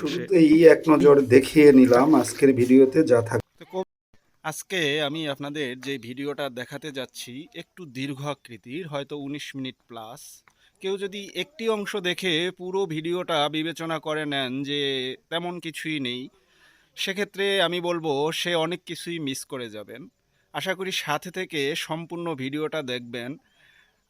শুরুতেই এক নজর দেখিয়ে নিলাম আজকের ভিডিওতে যা থাকবে আজকে আমি আপনাদের যে ভিডিওটা দেখাতে যাচ্ছি একটু দীর্ঘ আকৃতির হয়তো উনিশ মিনিট প্লাস। কেউ যদি একটি অংশ দেখে পুরো ভিডিওটা বিবেচনা করে নেন যে তেমন কিছুই নেই সেক্ষেত্রে আমি বলব সে অনেক কিছুই মিস করে যাবেন। আশা করি সাথে থেকে সম্পূর্ণ ভিডিওটা দেখবেন।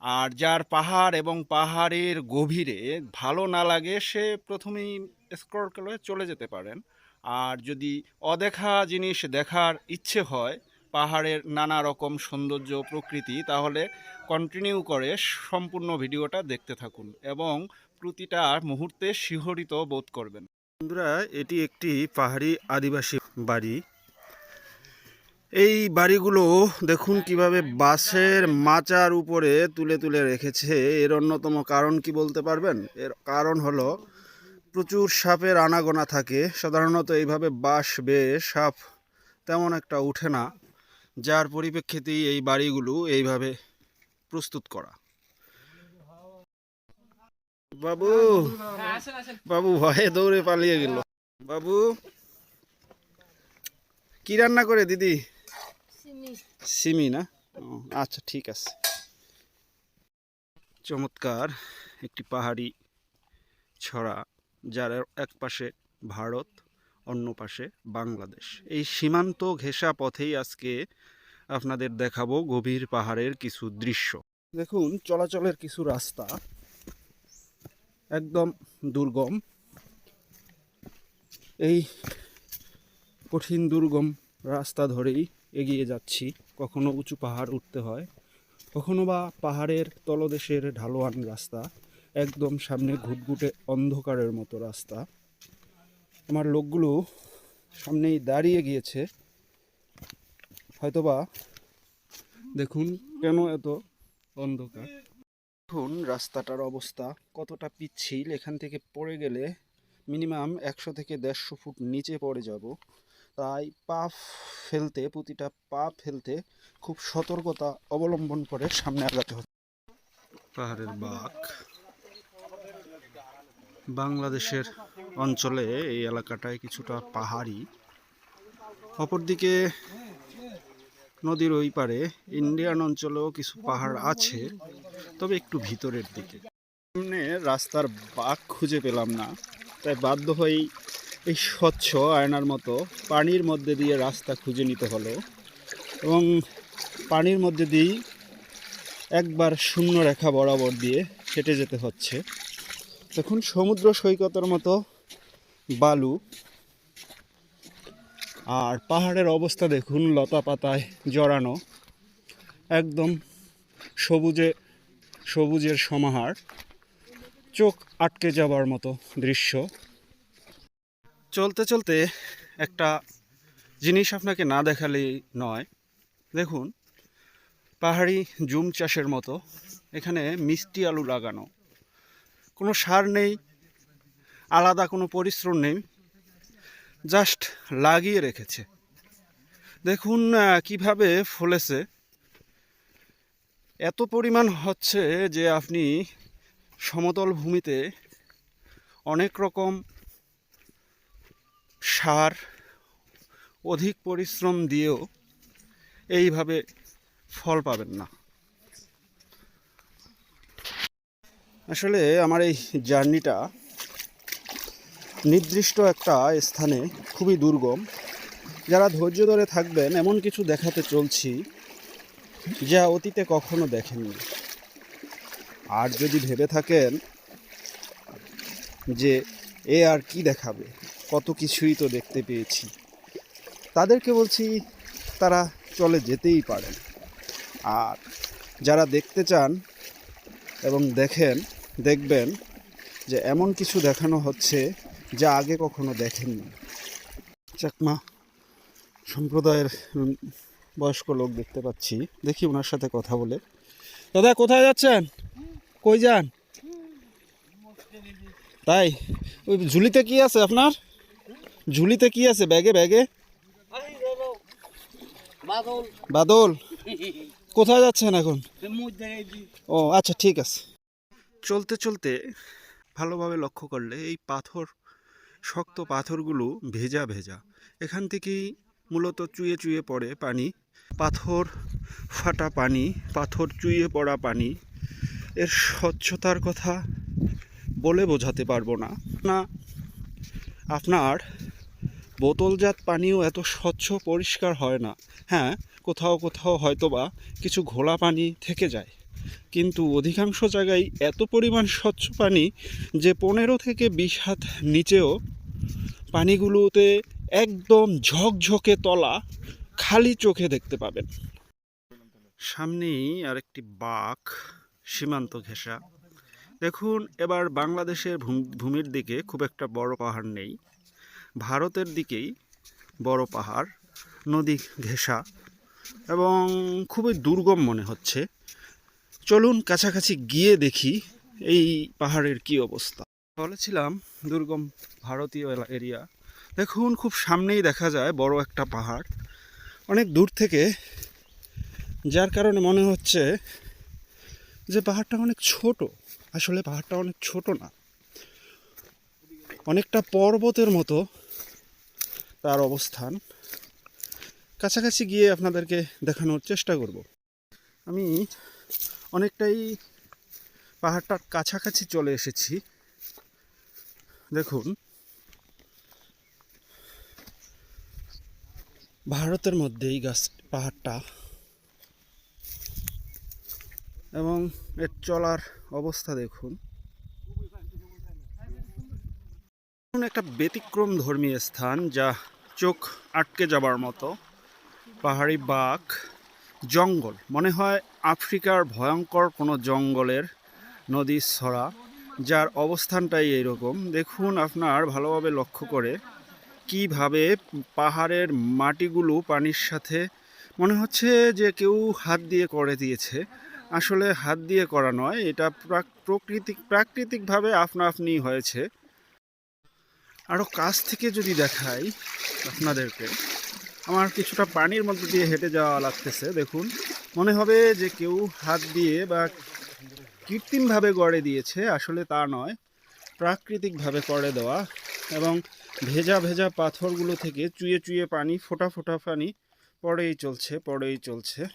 আর যার পাহাড় এবং পাহাড়ের গভীরে ভালো না লাগে সে প্রথমেই স্ক্রল করে চলে যেতে পারেন। আর যদি অদেখা জিনিস দেখার ইচ্ছে হয়, পাহাড়ের নানা রকম সৌন্দর্য প্রকৃতি, তাহলে কন্টিনিউ করে সম্পূর্ণ ভিডিওটা দেখতে থাকুন এবং প্রতিটা মুহূর্তে শিহরিত বোধ করবেন। বন্ধুরা, এটি একটি পাহাড়ি আদিবাসী বাড়ি। এই বাড়িগুলো দেখুন কীভাবে বাঁশের মাচার উপরে তুলে তুলে রেখেছে। এর অন্যতম কারণ কি বলতে পারবেন? এর কারণ হলো প্রচুর সাপের আনাগোনা থাকে। সাধারণত এইভাবে বাঁশ বেয়ে সাপ তেমন একটা উঠে না। যার পরিপ্রেক্ষিতেই এই বাড়িগুলো এইভাবে প্রস্তুত করা। বাবু বাবু ভয়ে দৌড়ে পালিয়ে গেল। বাবু কি রান্না করে দিদি? সিমি। না? আচ্ছা ঠিক আছে। চমৎকার একটি পাহাড়ি ছড়া। যার এক পাশে ভারত, অন্য পাশে বাংলাদেশ। এই সীমান্ত ঘেঁষা পথেই আজকে আপনাদের দেখাবো গভীর পাহাড়ের কিছু দৃশ্য। দেখুন, চলাচলের কিছু রাস্তা একদম দুর্গম। এই কঠিন দুর্গম রাস্তা ধরেই এগিয়ে যাচ্ছি। কখনো উঁচু পাহাড় উঠতে হয়, কখনো বা পাহাড়ের তলদেশের ঢালোয়ান রাস্তা। একদম সামনে ঘুটঘুটে অন্ধকারের মতো রাস্তা। আমার লোকগুলো সামনেই দাঁড়িয়ে গিয়েছে। হয়তোবা দেখুন কেন এত অন্ধকার। দেখুন রাস্তাটার অবস্থা কতটা পিচ্ছিল। এখান থেকে পড়ে গেলে মিনিমাম একশো থেকে দেড়শো ফুট নিচে পড়ে যাব। তাই পা ফেলতে, প্রতিটা পা ফেলতে খুব সতর্কতা অবলম্বন করে সামনে আগাতে হচ্ছে। পাহাড়ের বাঘ বাংলাদেশের অঞ্চলে এই এলাকাটায় কিছুটা পাহাড়ি। অপরদিকে নদীর ওই পারে ইন্ডিয়ান অঞ্চলেও কিছু পাহাড় আছে, তবে একটু ভিতরের দিকে। সামনে রাস্তার বাঘ খুঁজে পেলাম না, তাই বাধ্য হয়েই এই স্বচ্ছ আয়নার মতো পানির মধ্যে দিয়ে রাস্তা খুঁজে নিতে হলো এবং পানির মধ্যে দিয়েই একবার শূন্য রেখা বরাবর দিয়ে হেঁটে যেতে হচ্ছে। দেখুন, সমুদ্র সৈকতের মতো বালু আর পাহাড়ের অবস্থা দেখুন, লতা পাতায় জড়ানো, একদম সবুজে, সবুজের সমাহার, চোখ আটকে যাবার মতো দৃশ্য। চলতে চলতে একটা জিনিস আপনাকে না দেখালেই নয়। দেখুন, পাহাড়ি জুম চাষের মতো, এখানে মিষ্টি আলু লাগানো। কোনো সার নেই, আলাদা কোনো পরিশ্রম নেই জাস্ট লাগিয়ে রেখেছে। দেখুন কীভাবে ফলেছে। এত পরিমাণ হচ্ছে যে আপনি সমতল ভূমিতে অনেক রকম সার, অধিক পরিশ্রম দিয়েও এইভাবে ফল পাবেন না। আসলে আমার এই জার্নিটা নির্দিষ্ট একটা স্থানে খুবই দুর্গম। যারা ধৈর্য ধরে থাকবেন, এমন কিছু দেখাতে চলছি যা অতীতে কখনো দেখেননি। আর যদি ভেবে থাকেন যে এ আর কি দেখাবে, কত কিছুই তো দেখতে পেয়েছি, তাদেরকে বলছি তারা চলে যেতেই পারেন। আর যারা দেখতে চান এবং দেখেন দেখবেন যে এমন কিছু দেখানো হচ্ছে যা আগে কখনো দেখেননি। চাকমা সম্প্রদায়ের বয়স্ক লোক দেখতে পাচ্ছি। দেখি ওনার সাথে কথা বলে। দাদা কোথায় যাচ্ছেন? কই যান? তাই ওই ঝুলিতে কি আছে আপনার? ঝুলিতে কি আছে? ব্যাগে ব্যাগে? বাদল। কোথায় যাচ্ছেন এখন? ও আচ্ছা ঠিক আছে। চলতে চলতে ভালোভাবে লক্ষ্য করলে এই পাথর, শক্ত পাথরগুলো ভেজা ভেজা। এখান থেকেই মূলত চুয়ে চুয়ে পড়ে পানি। পাথর ফাটা পানি, পাথর চুইয়ে পড়া পানি। এর স্বচ্ছতার কথা বলে বোঝাতে পারব না। না, আপনার বোতলজাত পানিও এত স্বচ্ছ, পরিষ্কার হয় না। হ্যাঁ কোথাও কোথাও হয়তোবা কিছু ঘোলা পানি থেকে যায়। কিন্তু অধিকাংশ জায়গায় এত পরিমাণ স্বচ্ছ পানি যে পনেরো থেকে বিশ হাত নিচেও পানিগুলোতে একদম ঝকঝকে তলা খালি চোখে দেখতে পাবেন। সামনেই আরেকটি বাঘ সীমান্ত ঘেঁষা। দেখুন, এবার বাংলাদেশের ভূমির দিকে খুব একটা বড় পাহাড় নেই। ভারতের দিকেই বড় পাহাড়, নদী ঘেঁষা এবং খুবই দুর্গম মনে হচ্ছে। চলুন কাছাকাছি গিয়ে দেখি এই পাহাড়ের কি অবস্থা। বলেছিলাম, দুর্গম ভারতীয় এরিয়া। দেখুন, খুব সামনেই দেখা যায় বড় একটা পাহাড়। অনেক দূর থেকে, যার কারণে মনে হচ্ছে যে পাহাড়টা অনেক ছোট। আসলে পাহাড়টা অনেক ছোট না। অনেকটা পর্বতের মতো তার অবস্থান। কাছাকাছি গিয়ে আপনাদেরকে দেখানোর চেষ্টা করব। আমি অনেকটাই পাহাড়টার কাছাকাছি চলে এসেছি। দেখুন। ভারতের মধ্যেই গাছ, পাহাড়টা। এবং এর চলার অবস্থা দেখুন। একটা ব্যতিক্রম ধর্মীয় স্থান যা চোখ আটকে যাবার মতো। পাহাড়ি বাঘ, জঙ্গল। মনে হয় আফ্রিকার ভয়ঙ্কর কোনো জঙ্গলের নদীর ছড়া, যার অবস্থানটাই এইরকম। দেখুন আপনার ভালোভাবে লক্ষ্য করে কীভাবে পাহাড়ের মাটিগুলো পানির সাথে মনে হচ্ছে যে কেউ হাত দিয়ে করে দিয়েছে। আসলে হাত দিয়ে করা নয়, এটা প্রাক- প্রকৃতিক প্রাকৃতিকভাবে আপনা আপনি হয়েছে। আরও কাছ থেকে যদি দেখাই আপনাদেরকে, আমার কিছুটা পানির মধ্যে দিয়ে হেঁটে যাওয়া লাগতেছে, দেখুন। মনে হবে যে কেউ হাত দিয়ে বা কৃত্রিমভাবে গড়ে দিয়েছে, আসলে তা নয়। প্রাকৃতিকভাবে করে দেওয়া এবং ভেজা ভেজা পাথরগুলো থেকে চুয়ে চুয়ে পানি, ফোটা ফোটা পানি, পড়েই চলছে পড়েই চলছে।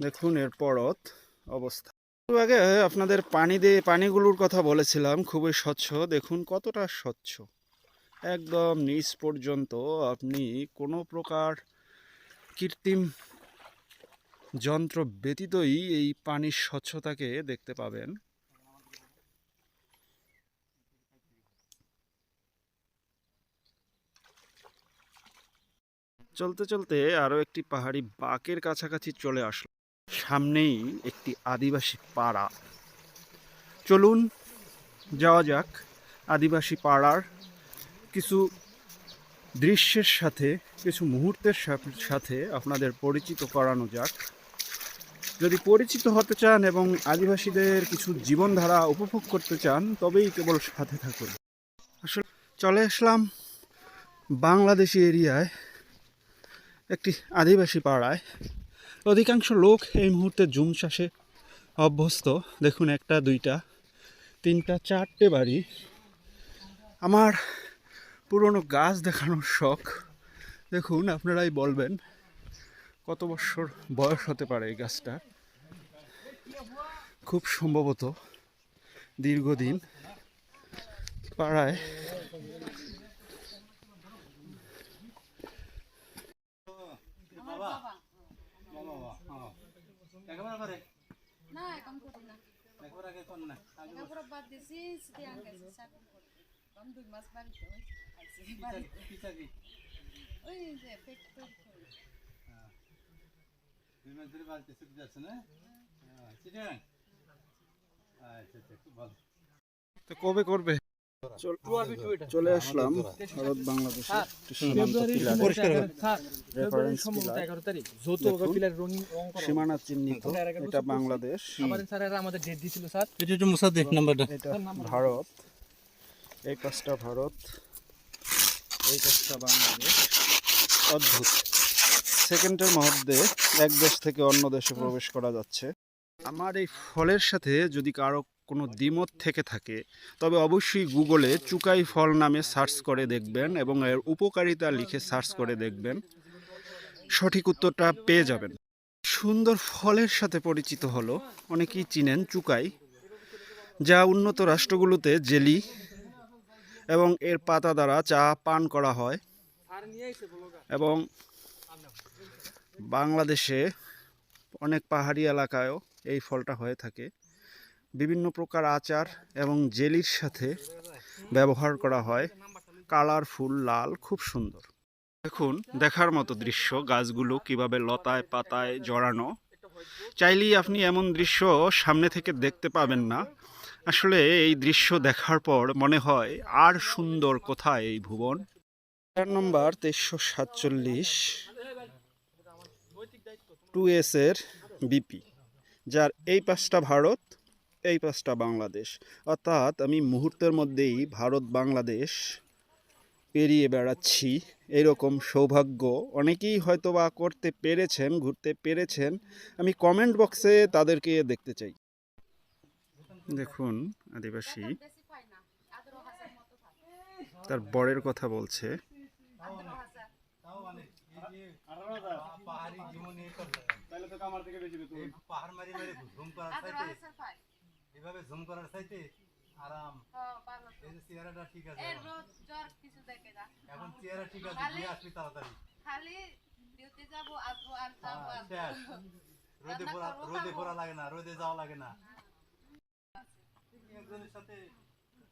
দেখুন এর পরত অবস্থা। আগে আপনাদের পানি দিয়ে পানিগুলোর কথা বলেছিলাম, খুবই স্বচ্ছ। দেখুন কতটা স্বচ্ছ। একদম নিচ পর্যন্ত আপনি কোনো প্রকার কৃত্রিম যন্ত্র ব্যতীতই এই পানির স্বচ্ছতাকে দেখতে পাবেন। চলতে চলতে আরও একটি পাহাড়ি বাঁকের কাছাকাছি চলে আসলো সামনেই একটি আদিবাসী পাড়া। চলুন, যাওয়া যাক আদিবাসী পাড়ার কিছু দৃশ্যের সাথে, কিছু মুহূর্তের সাথে আপনাদের পরিচিত করানো যাক। যদি পরিচিত হতে চান এবং আদিবাসীদের কিছু জীবনধারা উপভোগ করতে চান, তবেই কেবল সাথে থাকুন। আসলে চলে আসলাম বাংলাদেশি এরিয়ায়, একটি আদিবাসী পাড়ায়। অধিকাংশ লোক এই মুহূর্তে জুম চাষে অভ্যস্ত। দেখুন একটা, দুইটা, তিনটা, চারটে বাড়ি। আমার পুরনো গাছ দেখানোর শখ। দেখুন, আপনারাই বলবেন, কত বছর বয়স হতে পারে এই গাছটা? খুব সম্ভবত দীর্ঘদিন পাড়ায় বাদ দিয়েছি সিটিয়ান গেছে চাকরি করি। এখন দুই মাস বাড়িতে ওই আইছি বাড়িতে ওই যে ফ্যাক্টরি করি তো কবে করবে? চলে আসলাম ভারত বাংলাদেশ রেফারেন্স পিলার সীমানা চিহ্নিত। এটা বাংলাদেশ। আমাদের ডেট দিছিল স্যার। এটা একটু মুসা দে নাম্বারটা এটা ভারত। এই কাজটা ভারত। এই কাজটা বাংলাদেশ। অদ্ভুত। সেকেন্ডের মধ্যে এক দেশ থেকে অন্য দেশে প্রবেশ করা যাচ্ছে। আমার এই ফলের সাথে যদি কারও কোনো দ্বিমত থেকে থাকে তবে অবশ্যই গুগলে চুকাই ফল নামে সার্চ করে দেখবেন এবং এর উপকারিতা লিখে সার্চ করে দেখবেন। সঠিক উত্তরটা পেয়ে যাবেন। সুন্দর ফলের সাথে পরিচিত হলো অনেকেই চিনেন চুকাই যা উন্নত রাষ্ট্রগুলোতে জেলি এবং এর পাতা দ্বারা চা পান করা হয়। এবং বাংলাদেশে অনেক পাহাড়ি এলাকায়ও এই ফলটা হয়ে থাকে। বিভিন্ন প্রকার আচার এবং জেলির সাথে ব্যবহার করা হয়। কালারফুল লাল খুব সুন্দর। দেখুন দেখার মতো দৃশ্য গাছগুলো কীভাবে লতায় পাতায় জড়ানো। চাইলেই আপনি এমন দৃশ্য সামনে থেকে দেখতে পাবেন না। আসলে এই দৃশ্য দেখার পর মনে হয় আর সুন্দর কোথায় এই ভুবন? চার নম্বর, তেইশশো সাতচল্লিশ, টু এস এর বিপি, যার এই পাশটা ভারত, এই পাশটা বাংলাদেশ। অর্থাৎ আমি মুহূর্তের মধ্যেই ভারত, বাংলাদেশ পেরিয়ে বেড়াচ্ছি। এরকম সৌভাগ্য অনেকেই হয়তো বা করতে পেরেছেন, ঘুরতে পেরেছেন। আমি কমেন্ট বক্সে তাদেরকে দেখতে চাই। দেখুন আদিবাসী। বেশি পাই না আদর হাজার মতো পাই তার বরের কথা বলছে। আদর হাজার পাহাড়ি জীবনে পাহাড় মারি মারি ঝুম করার চাইতে এভাবে ঝুম করার চাইতে আরাম। এই যে চেহারাটা ঠিক আছে এখন। চেহারা ঠিক আছে আসবি তাড়াতাড়ি। খালি ডিউটি যাব আসব আর যাব রোদে রান্না রোদে। পড়া লাগে না রোদে যাওয়া লাগে না। একজনের সাথে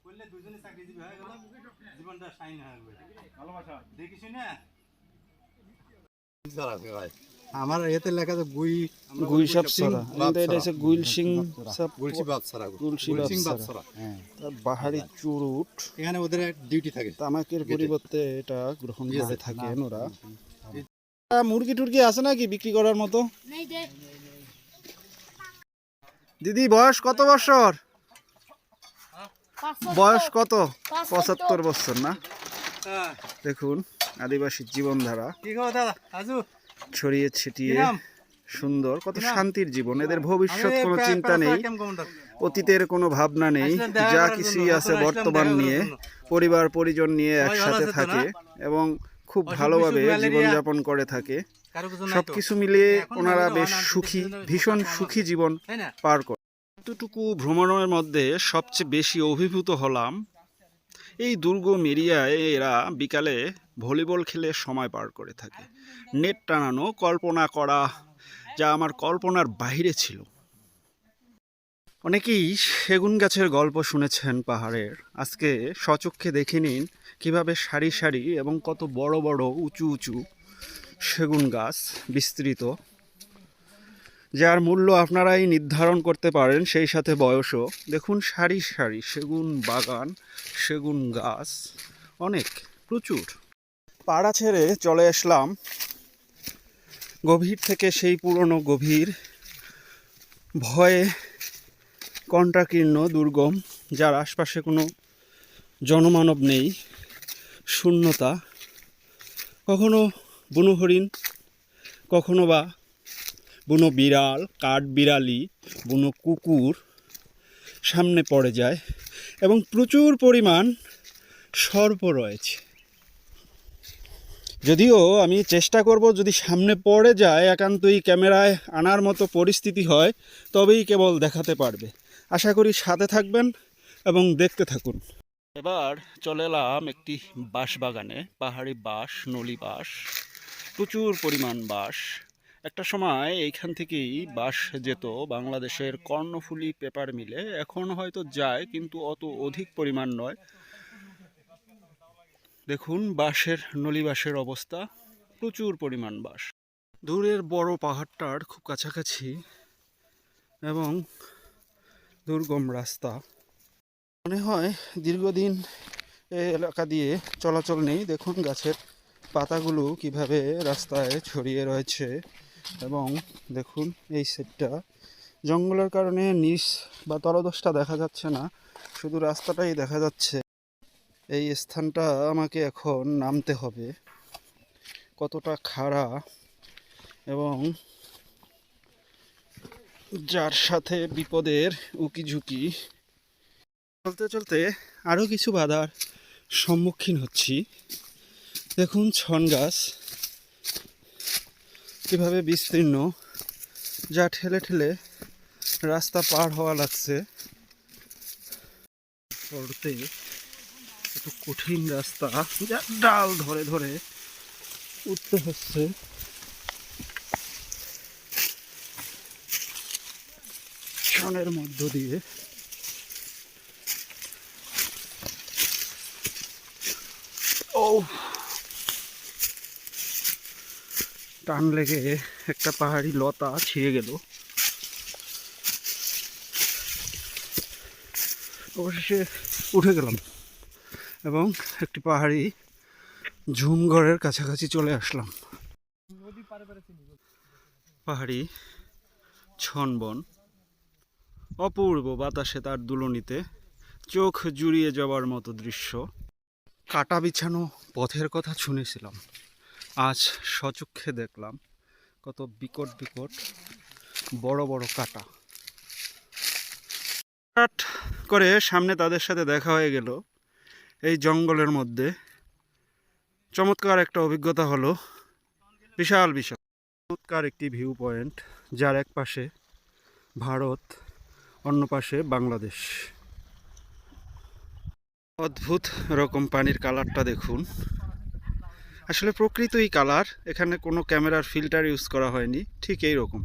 করলে দুজনে চাকরিজীবী হয়ে গেল জীবনটা শাইন হয়ে গেল। ভালোবাসা। দেখিস না আমার এতে লেখা তো গুই গুই সাপ এটা হচ্ছে গুইল সিং সাপ। তার বাহারি চুরুট। এখানে ওদের ডিউটি থাকে। তামাকের পরিবর্তে এটা গ্রহণ করে থাকেন ওরা। মুরগি টুরগি আছে নাকি বিক্রি করার মতো? দিদি বয়স কত বছর? বয়স কত? পঁচাত্তর। বছর না? হ্যাঁ। দেখুন আদিবাসী জীবনধারা। ছড়িয়ে ছিটিয়ে সুন্দর কত শান্তির জীবন। এদের ভবিষ্যৎ কোনো চিন্তা নেই। অতীতের কোনো ভাবনা নেই। যা কিছুই আছে বর্তমান নিয়ে পরিবার পরিজন নিয়ে একসাথে থাকে এবং খুব ভালোভাবে জীবনযাপন করে থাকে। সবকিছু মিলিয়ে ওনারা বেশ সুখী ভীষণ সুখী জীবন পার করে এতটুকু ভ্রমণের মধ্যে সবচেয়ে বেশি অভিভূত হলাম। এই দুর্গম এরিয়ায় এরা বিকালে ভলিবল খেলে সময় পার করে থাকে। নেট টানানো, কল্পনা করা যা আমার কল্পনার বাইরে ছিল। অনেকেই সেগুন গাছের গল্প শুনেছেন পাহাড়ের। আজকে সচক্ষে দেখে নিন কীভাবে সারি সারি এবং কত বড় বড়, উঁচু উঁচু সেগুন গাছ বিস্তৃত। যার মূল্য আপনারাই নির্ধারণ করতে পারেন, সেই সাথে বয়সও। দেখুন, সারি সারি, সেগুন বাগান, সেগুন গাছ, অনেক, প্রচুর। পাড়া ছেড়ে চলে আসলাম। গভীর থেকে সেই পুরনো গভীর, ভয়ে কণ্ঠাকীর্ণ দুর্গম, যার আশপাশে কোনো জনমানব নেই, শূন্যতা। কখনো বুনো হরিণ, কখনো বা বুনো বিড়াল, কাঠ বিড়ালি, বুনো কুকুর সামনে পড়ে যায় এবং প্রচুর পরিমাণ সর্প রয়েছে। যদিও আমি চেষ্টা করব যদি সামনে পড়ে যায়, একান্তই ক্যামেরায় আনার মতো পরিস্থিতি হয়, তবেই কেবল দেখাতে পারবে। আশা করি সাথে থাকবেন এবং দেখতে থাকুন। এবার চলে এলাম একটি বাঁশ বাগানে পাহাড়ি বাঁশ, নলি বাঁশ, প্রচুর পরিমাণ বাঁশ। একটা সময় এইখান থেকেই বাস যেত, বাংলাদেশের কর্ণফুলী পেপার মিলে। এখন হয়তো যায়, কিন্তু অত অধিক পরিমাণ নয়। দেখুন, বাঁশের নলি বাঁশের অবস্থা। প্রচুর পরিমাণ বাঁশ। দূরের বড় পাহাড়টার খুব কাছাকাছি এবং দুর্গম রাস্তা। মনে হয় দীর্ঘদিন এই এলাকা দিয়ে চলাচল নেই। দেখুন, গাছের পাতাগুলো কীভাবে রাস্তায় ছড়িয়ে রয়েছে। এবং দেখুন এই সেটটা জঙ্গলের কারণে নিচ বা তলদোষটা দেখা যাচ্ছে না, শুধু রাস্তাটাই দেখা যাচ্ছে। এই স্থানটা আমাকে এখন নামতে হবে। কতটা খাড়া এবং যার সাথে বিপদের উকি ঝুঁকি চলতে চলতে আরও কিছু বাধার সম্মুখীন হচ্ছি। দেখুন ছন গাছ। কীভাবে বিস্তীর্ণ, যা ঠেলে ঠেলে রাস্তা পার হওয়া লাগছে। পড়তে একটু কঠিন রাস্তা, যা ডাল ধরে ধরে উঠতে হচ্ছে। মধ্য দিয়ে ও টান লেগে একটা পাহাড়ি লতা ছিঁড়ে গেল। অবশেষে উঠে গেলাম এবং একটি পাহাড়ি ঝুমঘরের কাছাকাছি চলে আসলাম। পাহাড়ি ছনবন। অপূর্ব বাতাসে তার দুলনিতে চোখ জুড়িয়ে যাবার মতো দৃশ্য। কাটা বিছানো পথের কথা শুনেছিলাম। আজ সচক্ষে দেখলাম কত বিকট বিকট বড় বড় কাটা। হঠাৎ করে সামনে তাদের সাথে দেখা হয়ে গেল এই জঙ্গলের মধ্যে। চমৎকার একটা অভিজ্ঞতা হলো, বিশাল বিশাল। চমৎকার একটি ভিউ পয়েন্ট যার এক পাশে ভারত, অন্য পাশে বাংলাদেশ। অদ্ভুত রকম পানির কালারটা দেখুন। আসলে প্রকৃতই কালার এখানে কোনো ক্যামেরার ফিল্টার ইউজ করা হয়নি ঠিক এই রকম